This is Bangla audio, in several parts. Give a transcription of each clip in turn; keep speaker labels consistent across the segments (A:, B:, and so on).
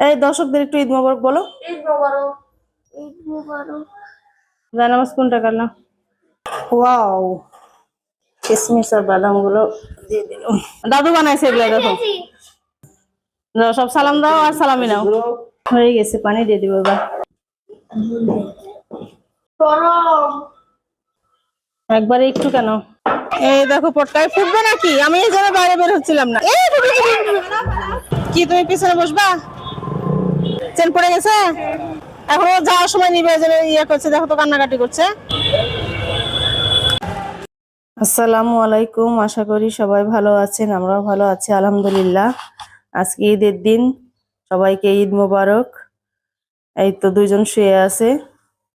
A: এই দর্শকদের একটু ঈদ মোবারক বলো।
B: ঈদ মোবারক ঈদ মোবারক।
A: জানামাজ কোনটা করলাম ওয়াও কিসমিস আর বাদামগুলো দিয়ে দিলাম। দাদু বানাইছে এগুলো দেখো। সব সালাম দাও আর সালামি নাও। হয়ে গেছে পানি দিয়ে দিব এবার। একবারে একটু কেন? এই দেখো পটকায় ফুটবে নাকি? আমি এই জন্য বাইরে বের হচ্ছিলাম না। কি তুমি পিছনে বসবা? চেন পড়ে গেছে? এখনও যাওয়ার সময় নিবে যে ইয়ে করছে, দেখো তো কান্নাকাটি করছে। আসসালামু আলাইকুম, আশা করি সবাই ভালো আছেন, আমরাও ভালো আছি, আলহামদুলিল্লাহ। আজকে ঈদের দিন, সবাইকে ঈদ মোবারক। এই তো দুইজন শুয়ে আছে,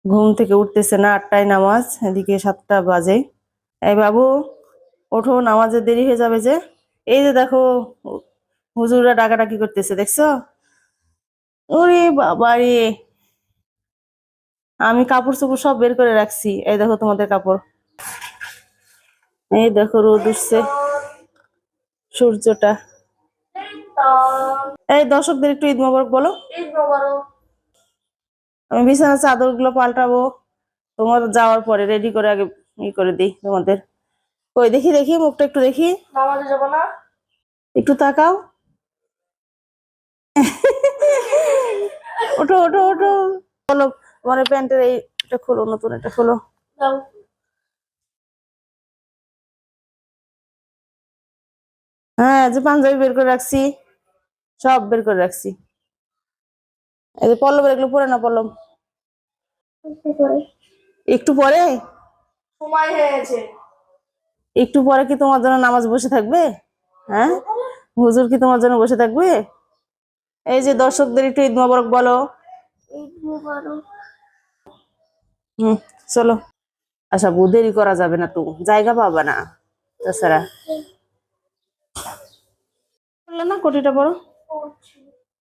A: ঘুম থেকে উঠতেছে না, আটটায় নামাজ, এদিকে সাতটা বাজে। এই বাবু, ওঠো, নামাজের দেরি হয়ে যাবে যে। এই যে দেখো, হুজুররা ডাকাডাকি করতেছে, দেখছ? ওরে বাবা রে আমি কাপড় চোপড় সব বের করে রাখছি। এই দেখো তোমাদের কাপড়। এই দেখো রোদ উঠছে সূর্যটা। এই দর্শকদের একটু ঈদ মোবারক বলো। আমি বিছানার চাদরগুলো পাল্টাবো। তোমার যাওয়ার পরে রেডি করে আগে ই করে দিই তোমাদের। কই দেখি দেখি মুখটা একটু দেখি। একটু তাকাও। ওঠো ওঠো ওঠো। বলো তোমার প্যান্টের এইটা খোলো নতুন এটা খোলো। হ্যাঁ যে পাঞ্জাবি বের করে রাখছি সব বের করে রাখছি। এই যে পল্লবের এগুলো পরে না পল্লব। একটু পরে?
B: সময় হয়ে গেছে।
A: একটু পরে কি তোমার জন্য নামাজ বসে থাকবে? হ্যাঁ? হুজুর কি তোমার জন্য বসে থাকবে? এই যে দর্শকদের একটু ঈদ মোবারক বলো। হুম চলো। আচ্ছা দেরি করা যাবে না তো। জায়গা পাবা না। তাছাড়া। না কোটিটা বড়?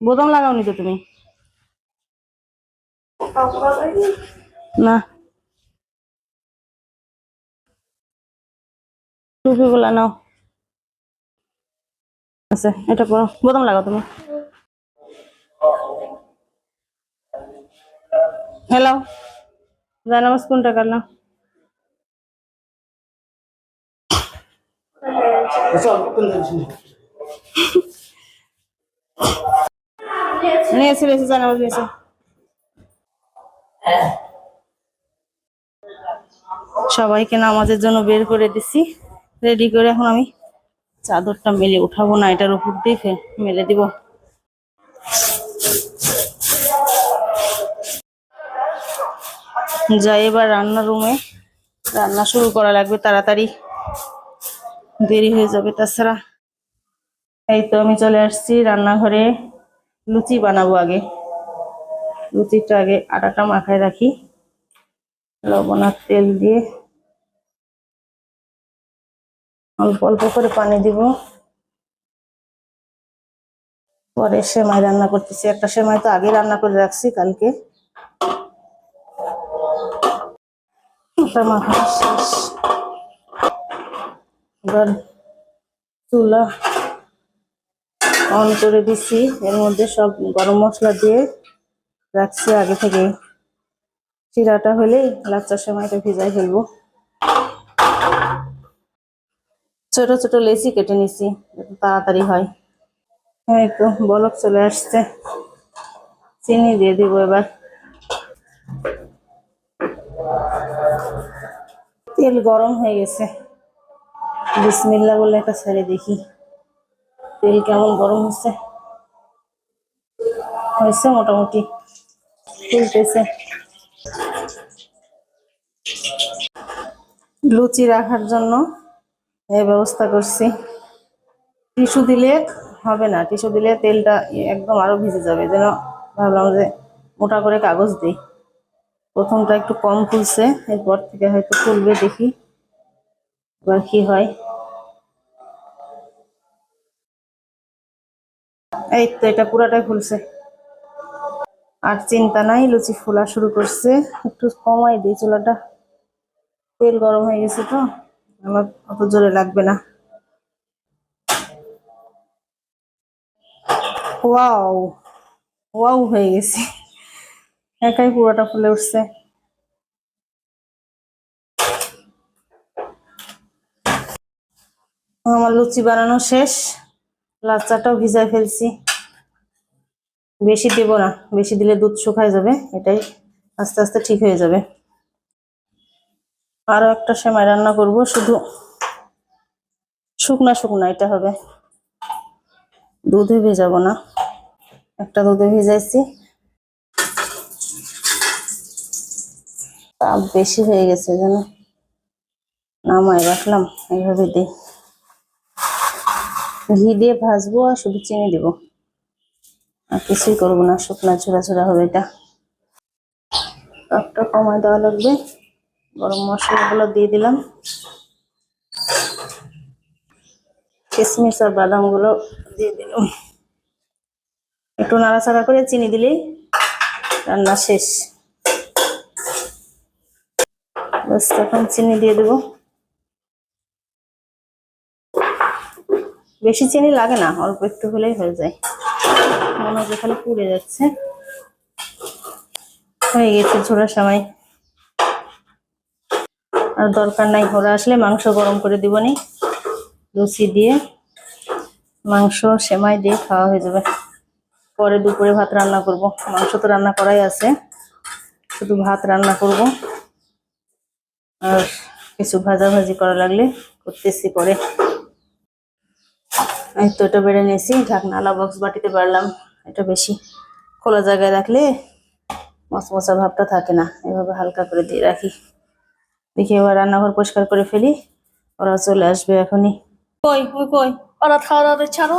A: বোতাম লাগাওনি তো তুমি? না। টুপি গুলা নাও। আচ্ছা এটা পরো। বোতাম লাগাও তুমি। হ্যালো জানামাজ কোনটা করলাম সবাইকে নামাজের জন্য বের করে দিছি। রেডি করে এখন আমি চাদরটা মেলে উঠাবো না এটার উপর দিয়ে মেলে দিব। যাই, এবার রান্নার রুমে রান্না শুরু করা লাগবে তাড়াতাড়ি। দেরি হয়ে যাবে তাছাড়া। এই তো আমি চলে আসছি রান্নাঘরে। লুচি বানাবো আগে। লুচিটা আগে আটাটা মাখায় রাখি। লবণ আর তেল দিয়ে। অল্প অল্প করে পানি দিব। পরে সেমাই রান্না করতেছি। একটা সেমাই তো আগে রান্না করে রাখছি কালকে। ওটা মাখানো এবার চুলা অন করে দিছি। এর মধ্যে সব গরম মশলা দিয়ে রাখছি আগে থেকে। চিরাটা হলেই লাচ্চার সময়টা ভিজাই ফেলব। ছোট ছোট লেচি কেটে নিছি তাড়াতাড়ি হয়। এই তো বলক চলে আসছে। চিনি দিয়ে দিব এবার। তেল গরম হয়ে গেছে। বিসমিল্লা বলে একটা ছেড়ে দেখি। তেল কেমন গরম হচ্ছে হয়েছে মোটামুটি। ফুলতেছে। লুচি রাখার জন্য এই ব্যবস্থা করছি। টিস্যু দিলে হবে না। টিস্যু দিলে তেলটা একদম আরও ভিজে যাবে। যেন ভাবলাম যে মোটা করে কাগজ দিই। প্রথমটা একটু কম খুলছে, এরপর থেকে হয়তো খুলবে দেখি, এবার কি হয়। এই তো এটা পুরাটাই খুলছে। আর চিন্তা নাই, লুচি ফোলা শুরু করছে, একটু কমাই দিই চুলাটা। তেল গরম হয়ে গেছে তো, আমার অত জোরে লাগবে না। ওয়াও ওয়াও হয়ে গেছি। একাই পুরোটা ফুলে উঠছে। আমার লুচি বানানো শেষ। লাল চাটাও ভিজাই ফেলছি। বেশি দেবো না, বেশি দিলে দুধ শুকায় যাবে, এটাই আস্তে আস্তে ঠিক হয়ে যাবে। আরও একটা সেমাই রান্না করব, শুধু শুকনা শুকনা এটা হবে। দুধে ভেজাবো না। একটা দুধে ভেজাইছি। তাপ বেশি হয়ে গেছে, যেন নামাই রাখলাম এইভাবে দিই ঘি দিয়ে ভাজবো আর শুধু চিনি দিব। আর কিছুই করব না, শুকনা ছোড়া ছোড়া হবে এটা। তাপটা কমায় দেওয়া লাগবে। গরম মশলাগুলো দিয়ে দিলাম। কিশমিশ আর বাদামগুলো দিয়ে দিলাম। একটু নাড়াচাড়া করে চিনি দিলেই রান্না শেষ। বাস, এখন চিনি দিয়ে দেবো। বেশি চিনি লাগে না, অল্প একটু হলেই হয়ে যায়। মনে হচ্ছে খালি পুড়ে যাচ্ছে। হয়ে গেছে ঝোড়ার সময় আর দরকার নাই ওরা আসলে মাংস গরম করে দিবনি। লুচি দিয়ে মাংস সেমাই দিয়ে খাওয়া হয়ে যাবে। পরে দুপুরে ভাত রান্না করব। মাংস তো রান্না করাই আছে। শুধু ভাত রান্না করব। আর কিছু ভাজা ভাজি করা লাগলে করতেছি পরে। এই তো এটা বেড়ে নিয়েছি ঢাকনা আলা বক্স বাটিতে পারলাম এটা বেশি খোলা জায়গায় রাখলে মশমশা ভাবটা থাকে না এভাবে হালকা করে দিয়ে রাখি। দেখি এবার রান্নাঘর পরিষ্কার করে ফেলি ওরা চলে আসবে এখনই। কই ওই কই?
B: ওরা খাওয়া দাওয়া ছাড়ো।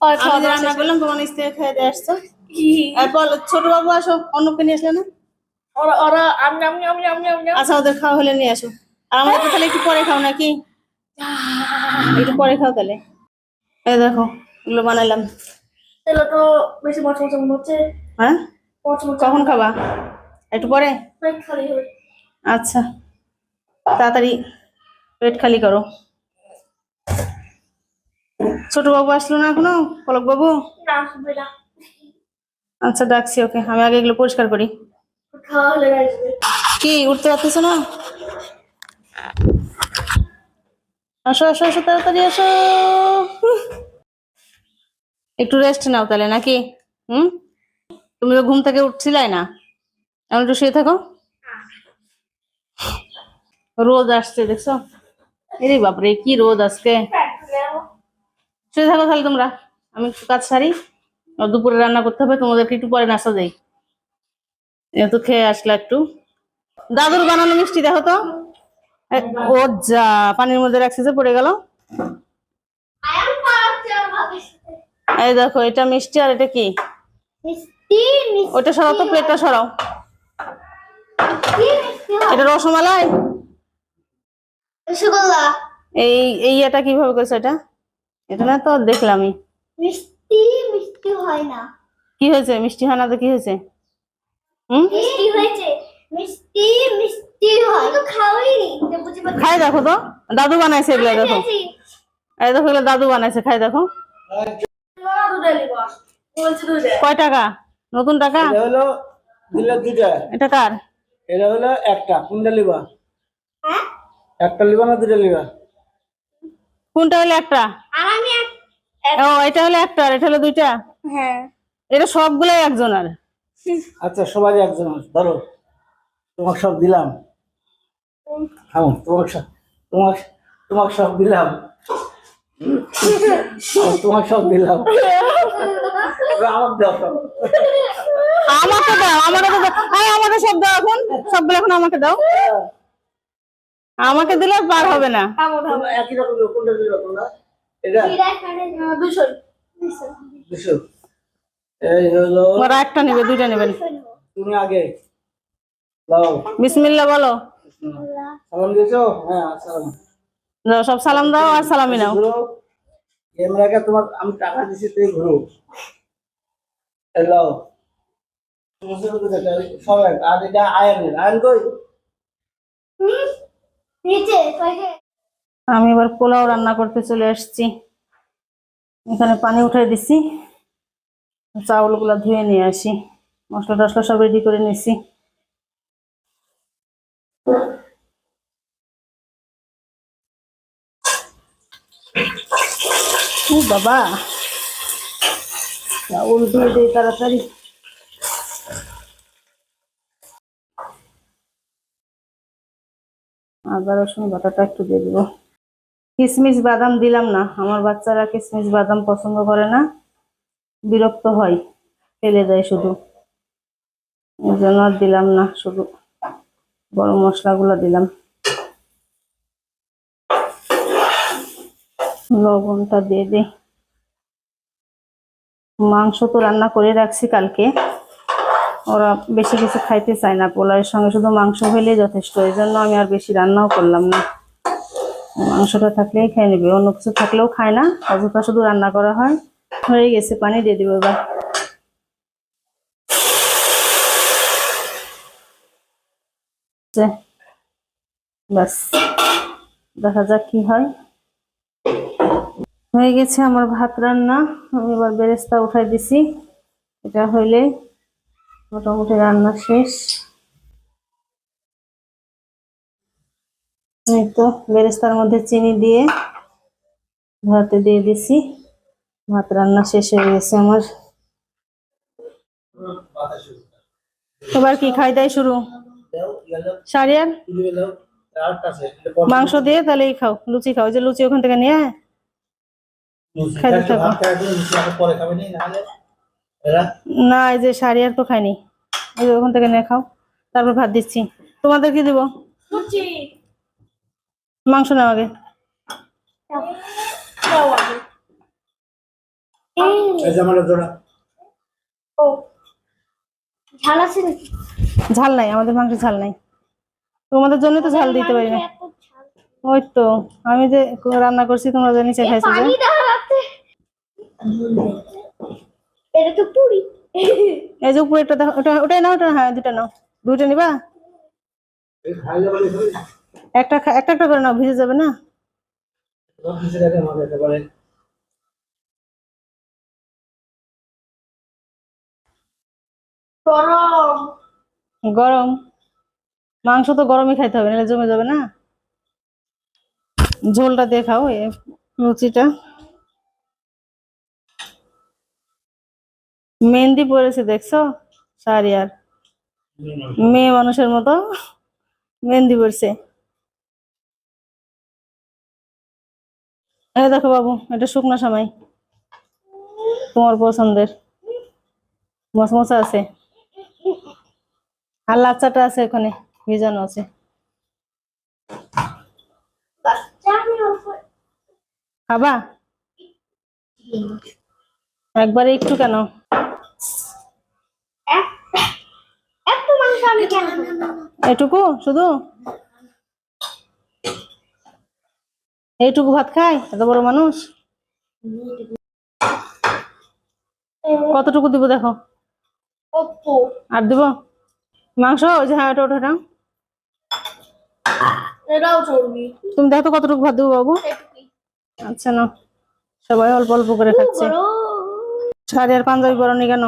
B: ওরা খাওয়া দাওয়া
A: রান্না করলাম তোমার স্ত্রী খেয়ে দিয়ে আসছো। আর বল ছোট বাবু আসো অন্যকে নিয়ে আসলে না?
B: ওরা ওরা আমি আমি আমি আমি আমি
A: আচ্ছা ওদের খাওয়া হলে নিয়ে আসো। আর আমাদের তাহলে একটু পরে খাও নাকি? একটু পরে খাও তাহলে। এই দেখো এগুলো বানাইলাম
B: তাহলে তো বেশি মচ মচ মনে হচ্ছে।
A: হ্যাঁ? কখন খাবা? একটু পরে? আচ্ছা তাড়াতাড়ি পেট খালি করো। ছোট বাবু আসলো না এখনও? পলক বাবু? আচ্ছা ডাকছি ওকে। আমি আগে এগুলো পরিষ্কার করি। কি, উঠতে পারতেছো না? আসো আসো আসো, তাড়াতাড়ি আসো। একটু রেস্ট নাও তাহলে, নাকি? হুম? তুমি তো ঘুম থেকে উঠছিলাই না। এখন একটু শুয়ে থাকো। রোদ আসছে, দেখছ? এরে বাপরে, কি রোদ আজকে। শুয়ে থাকো তাহলে তোমরা। আমি একটু কাজ সারি। দুপুরে রান্না করতে হবে, তোমাদেরকে একটু পরে নাস্তা দেই। এ তো খেয়ে আসলা একটু। দাদুর বানানো মিষ্টি দেখো তো। এ, ও যা পানির মধ্যে রাখছে যে পড়ে গেল। এই দেখো এটা মিষ্টি আর এটা কি?
B: মিষ্টি মিষ্টি।
A: সরাও তো প্লেটটা সরাও। এটা রসমালাই? এই এই এটা কীভাবে করেছ এটা? এটা না তো দেখলামই।
B: মিষ্টি মিষ্টি হয় না।
A: কি হয়েছে? মিষ্টি হয় না তো কি হয়েছে?
B: মিষ্টি হয়েছে। মিষ্টি মিষ্টি হয়। তো খাওয়াইনি।
A: খাই দেখো তো। দাদু বানাইছে এগুলো দেখো। এই দেখো এগুলো দাদু বানাইছে খাই দেখো। কয় টাকা? নতুন টাকা?
C: এটা হলো দিলে দুটা
A: এটা কার?
C: এটা হলো একটা। কোনটা লিবা?
B: হ্যাঁ?
C: একটা লিবা না দুটা লিবা?
A: কোনটা হলো একটা?
B: আর আমি
A: ও এটা হলো একটা আর এটা হলো দুইটা?
B: হ্যাঁ।
A: এটা সবগুলাই একজনের।
C: আচ্ছা সবাই একজন আছে। ধরো তোমাকে সব দিলাম। হ্যাঁ তোমাকে সব তোমাকে তোমাকে সব দিলাম। তোমাকে সব দিলাম। আমাকে দাও
A: আমাকে দাও আমাকে তো দাও। আরে আমাকে সব দাও এখন। সবগুলো এখন আমাকে দাও। আমাকে দিলে পার হবে না।
C: তোমরা একই রকম কোনটা তোমরা? এটা?
B: দুশো।
C: দুশো। এই হলো
A: ওরা একটা নেবে দুইটা নেবেন।
C: তুমি আগে দাও।
A: বলো।
C: সালাম দিয়েছ? হ্যাঁ সালাম।
A: দাও, সব সালাম দাও আর সালামি নাও।
C: ক্যামেরাকে তোমার আমি টাকা দিচ্ছি তুই ঘুরো হ্যালো সবাই আর এটা আয়নের আয়ন কই?
B: নিচে
A: আমি এবার পোলাও রান্না করতে চলে আসছি এখানে পানি উঠাই দিছি। চাউলগুলো ধুয়ে নিয়ে আসি। মশলা টসলা সব রেডি করে নিছি। ও বাবা, চাউল ধুয়ে দিই তাড়াতাড়ি। আদা, রসুন বাটাটা একটু দিয়ে দিব। কিশমিশ বাদাম দিলাম না, আমার বাচ্চারা কিশমিশ বাদাম পছন্দ করে না। বিরক্ত হয়, ফেলে দেয় শুধু। এই জন্য আর দিলাম না, শুধু গরম মশলাগুলো দিলাম। লবণটা দিয়ে দিই। মাংস তো রান্না করে রাখছি কালকে। ওরা বেশি কিছু খাইতে চায় না, পোলাওয়ের সঙ্গে শুধু মাংস হইলেই যথেষ্ট। এই জন্য আমি আর বেশি রান্নাও করলাম না। মাংসটা থাকলেই খেয়ে নেবে, অন্য কিছু থাকলেও খায় না, অযথা শুধু রান্না করা হয়। হয়ে গেছে পানি দিয়ে দিব এবার। যে, ব্যাস দেখা যাক কি হয়। হয়ে গেছে আমার ভাত রান্না। আমি এবার বেরেস্তা উঠাই দিছি। এটা হইলে মোটামুটি রান্না শেষ। এই তো বেরেস্তার মধ্যে চিনি দিয়ে ভাতে দিয়ে দিছি। ভাত রান্না শেষ হয়ে গেছে আমার। এবার কি খাই দাই শুরু? সারিয়ার
C: আর
A: মাংস দিয়ে তাহলেই খাও লুচি খাও। যে লুচি ওখান থেকে নিয়ে আয়। খাইতে থাকো।
C: নি
A: এই যে সারিয়ার তো খাইনি এই যে ওখান থেকে নিয়ে খাও। তারপর ভাত দিচ্ছি। তোমাদের কি দিব? মাংস নাও আগে।
B: আগে এই
C: এই জোড়া।
B: ও ঝাল আছে নাকি?
A: ঝাল নাই আমাদের মাংস ঝাল নাই। তোমাদের জন্য তো ঝাল দিতে পারি না। ওই তো আমি যে রান্না করছি তোমরা যে নিচে খাইছো যে।
B: পানি দাও রাতে এটা তো পুরি।
A: এই যে উপরে একটা দেখো ওটা ওটাই নাও ওটা হ্যাঁ দুটা নাও। দুইটা নিবা? একটা খা- একটা একটা করে নাও ভিজে যাবে না?
B: গরম।
A: গরম। মাংস তো গরমই খাইতে হবে, নাহলে জমে যাবে না। ঝোলটা দিয়ে খাও লুচিটা। মেহেন্দি পরেছে দেখছ? শাড়ি আর। মেয়ে মানুষের মতো মেহেন্দি পরছে। এই দেখো বাবু, এটা শুকনো সময় তোমার পছন্দের। মশমশা আছে। আর লাচ্চাটা আছে ওখানে ভিজানো আছে। খাবা? একবারে একটু কেন? এটুকু শুধু? এইটুকু ভাত খায়? এত বড় মানুষ? কতটুকু দিব দেখো? আর দিব? মাংস? ওই যে হ্যাঁ ওটা ওটা ওটা।
B: এটাও চর্বি।
A: তুমি দেখো কতটুকু ভাত দেবো বাবু? আচ্ছা না সবাই অল্প অল্প করে খাচ্ছে। শাড়ি আর পাঞ্জাবি পরনি কেন?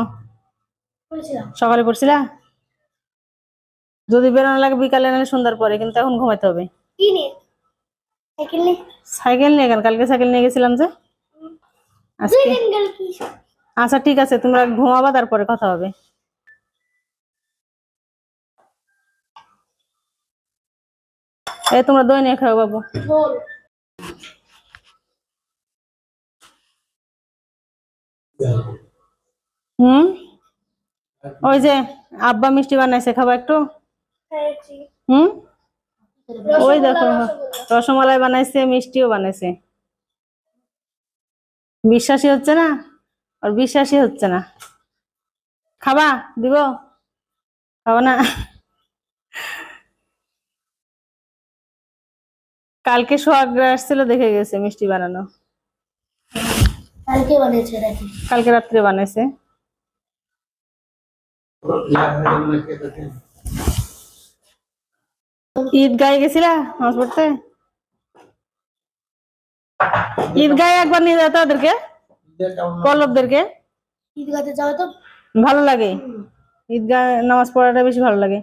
A: সকালে পড়ছিলা যদি বেরোনো লাগে বিকালে নাহলে সন্ধ্যার পরে কিন্তু এখন ঘুমাইতে হবে।
B: সাইকেল নিয়ে?
A: কেন? কালকে সাইকেল নিয়ে গেছিলাম যে? আচ্ছা ঠিক আছে তোমরা ঘুমাবা তারপরে কথা হবে। এই তোমরা দই নিয়ে খাও, বাবু। হুম? ওই যে আব্বা মিষ্টি বানাইছে, খাবা একটু। হুম? ওই দেখো। রসমালাই বানাইছে, মিষ্টিও বানাইছে। বিশ্বাসই হচ্ছে না? আর বিশ্বাসই হচ্ছে না। খাবা? দিব? খাব না? কালকে সোহাগ আসছিল দেখে গেছে মিষ্টি বানানো।
B: কালকে বানিয়েছে নাকি?
A: কালকে রাত্রে বানাইছে। ঈদ গায়ে গেছিলা নামাজ পড়তে? ঈদ গায়ে একবার নিয়ে যেত ওদেরকে পল্লবদেরকে।
B: ঈদগাতে যাওয়া তো।
A: ভালো লাগে। ঈদগাহ নামাজ পড়াটা বেশি ভালো লাগে।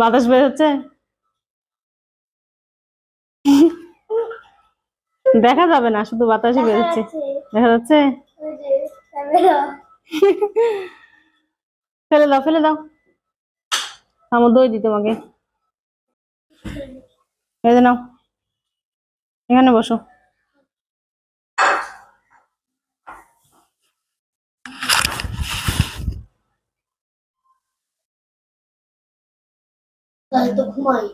A: বাতাস বের হচ্ছে? দেখা যাবে না শুধু বাতাসই বের হচ্ছে দেখা যাচ্ছে? ফেলে দাও। ফেলে দাও আমার দই দি তোমাকে। যে নাও। এখানে বসো।
B: তো ঘুমাই।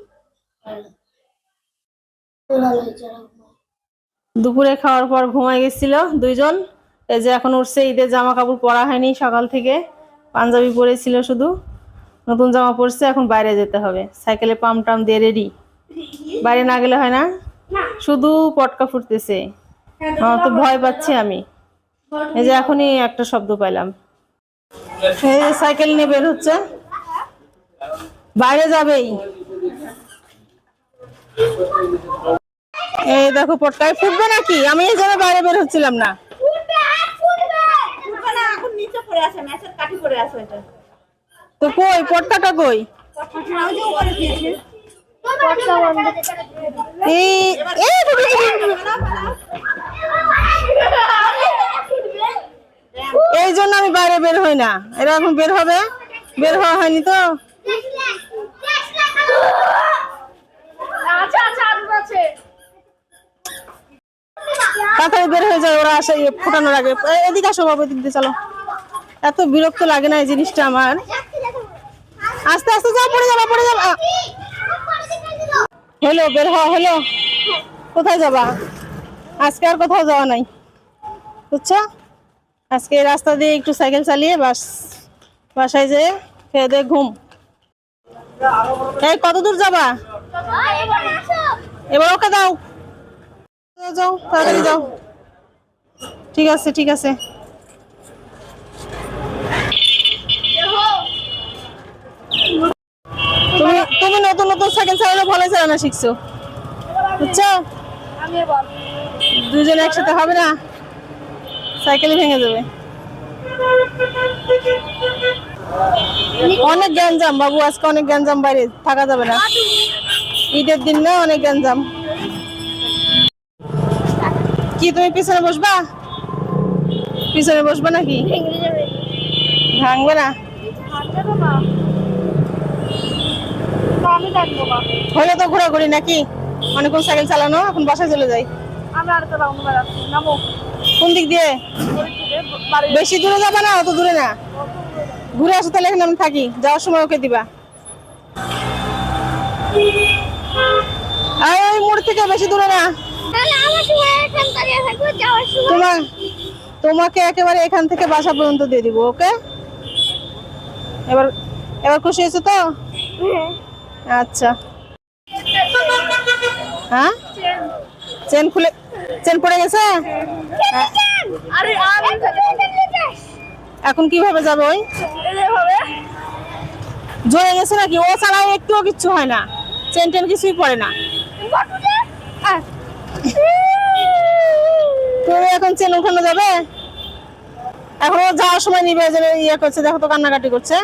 A: দুপুরে খাওয়ার পর ঘুমায় গেছিল দুইজন। এই যে এখন উঠছে ঈদের জামা কাপড় পরা হয়নি সকাল থেকে। পাঞ্জাবি পরেছিল শুধু। নতুন জামা পরছে এখন বাইরে যেতে হবে। সাইকেলে পাম টাম দিয়ে রেডি বাইরে না গেলে হয় না। শুধু পটকা ফুটতেছে। আমার তো ভয় পাচ্ছি আমি। এই যে এখনই একটা শব্দ পাইলাম। সাইকেল নিয়ে বের হচ্ছে। বাইরে যাবেই। এই দেখো, পটকায় ফুটবে নাকি? আমি এই জন্য বাইরে বের হচ্ছিলাম না। তো কই এই জন্য আমি বাইরে বের হই না। এরা এখন বের হবে? বের হওয়া হয়নি তো
D: আচ্ছা আচ্ছা আরও আছে
A: তাড়াতাড়ি বের হয়ে যায় ওরা আগে। এদিকে বিরক্ত লাগে জিনিসটা আমার। আস্তে আস্তে পড়ে যাবা পড়ে যাবা। বের কোথায় যাবা? আজকে আর কোথাও যাওয়া নাই। আজকে রাস্তা দিয়ে একটু সাইকেল চালিয়ে বাস বাসায় যেয়ে খেয়ে দিয়ে ঘুম। এই কত দূর যাবা? এবার ওকে দাও। যাও, তাড়াতাড়ি যাও। ঠিক আছে ঠিক আছে। তুমি তুমি নতুন নতুন সাইকেল চালানো ভালো চালানো শিখছো। বুঝছ? দুজন একসাথে হবে না? সাইকেল ভেঙে যাবে। অনেক গ্যাঞ্জাম, বাবু, আজকে অনেক গ্যাঞ্জাম বাইরে, থাকা যাবে না। ঈদের দিন না অনেক গ্যাঞ্জাম। কি, তুমি পিছনে বসবা? পিছনে বসবা নাকি? ভাঙবে না? হলে তো ঘোরাঘুরি নাকি? অনেকক্ষণ সাইকেল চালানো, এখন বাসায় চলে যাই। কোন দিক দিয়ে? বেশি দূরে যাবা না, অত দূরে না? ঘুরে আসো তাহলে এখানে আমি থাকি যাওয়ার সময় ওকে দিবা আর ওই মোড় থেকে বেশি দূরে না তোমার তোমাকে একেবারে এখান থেকে বাসা পর্যন্ত দিয়ে দিব ওকে এবার এবার খুশি হয়েছো তো আচ্ছা হ্যাঁ চেন খুলে চেন পড়ে গেছে হ্যাঁ। এখন কীভাবে যাবে ওই
D: হবে।
A: জয়ে গেছে নাকি? ও ছাড়াও একটুও কিচ্ছু হয় না। চেন টেন কিছুই পড়ে না। তুমি এখন চেন উঠানো যাবে? এখন ও যাওয়ার সময় নিবে যে ইয়ে করছে দেখো তো কান্নাকাটি করছে।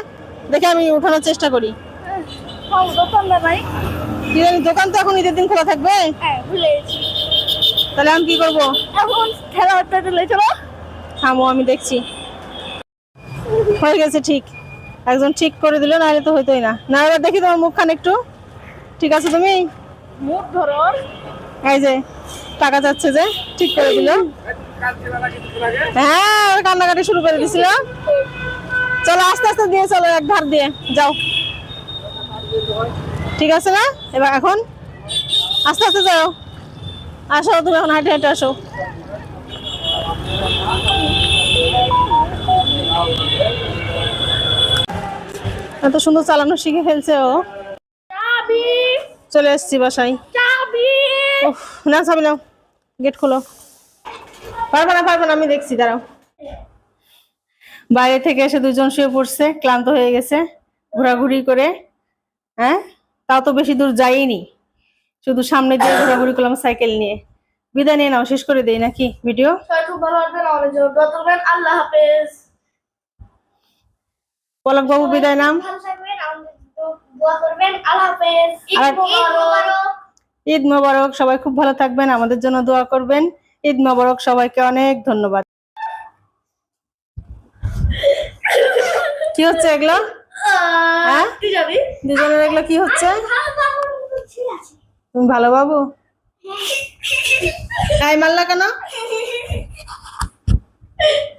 A: দেখে আমি উঠানোর চেষ্টা করি। কি জানি দোকান তো এখন ঈদের দিন খোলা থাকবে?
D: হ্যাঁ
A: তাহলে আমি কি করব?
D: এখন খেলা চলো
A: থামো আমি দেখছি। হয়ে গেছে ঠিক। একজন ঠিক করে দিল নাহলে তো হইতোই না। না এবার দেখি তোমার মুখখান একটু। ঠিক আছে তুমি?
D: মুখ ধরো।
A: এই যে টাকা যাচ্ছে যে ঠিক করে দিল। হ্যাঁ ওর কান্নাকাটি শুরু করে দিছিল। চলো আস্তে আস্তে দিয়ে চলো এক ধার দিয়ে। যাও। ঠিক আছে না? এবার এখন? আস্তে আস্তে যাও। আসো তুমি এখন হাঁটে হাঁটে আসো। এত সুন্দর চালানো শিখে ফেলছে ও। চলে এসছি বাসায়। না চাবি নাও। গেট খোলো। পারব না পারব না আমি দেখছি দাঁড়াও। বাইরে থেকে এসে দুজন শুয়ে পড়ছে ক্লান্ত হয়ে গেছে ঘোরাঘুরি করে। হ্যাঁ? তাও তো বেশি দূর যাইনি। শুধু সামনে দিয়ে ঘোরাঘুরি করলাম সাইকেল নিয়ে। বিদায় নিয়ে নাও শেষ করে দেই নাকি ভিডিও?
B: খুব ভালো আল্লাহ হাফেজ।
A: পলক বাবু বিদায় নাম।
B: ঈদ মোবারক।
A: সবাই খুব ভালো থাকবেন আমাদের জন্য দোয়া করবেন। ঈদ মোবারক সবাইকে অনেক ধন্যবাদ। কি হচ্ছে এগুলো? হ্যাঁ? দুজনের এগুলো কি হচ্ছে? তুমি ভালো বাবু? তাই মারলা কেন?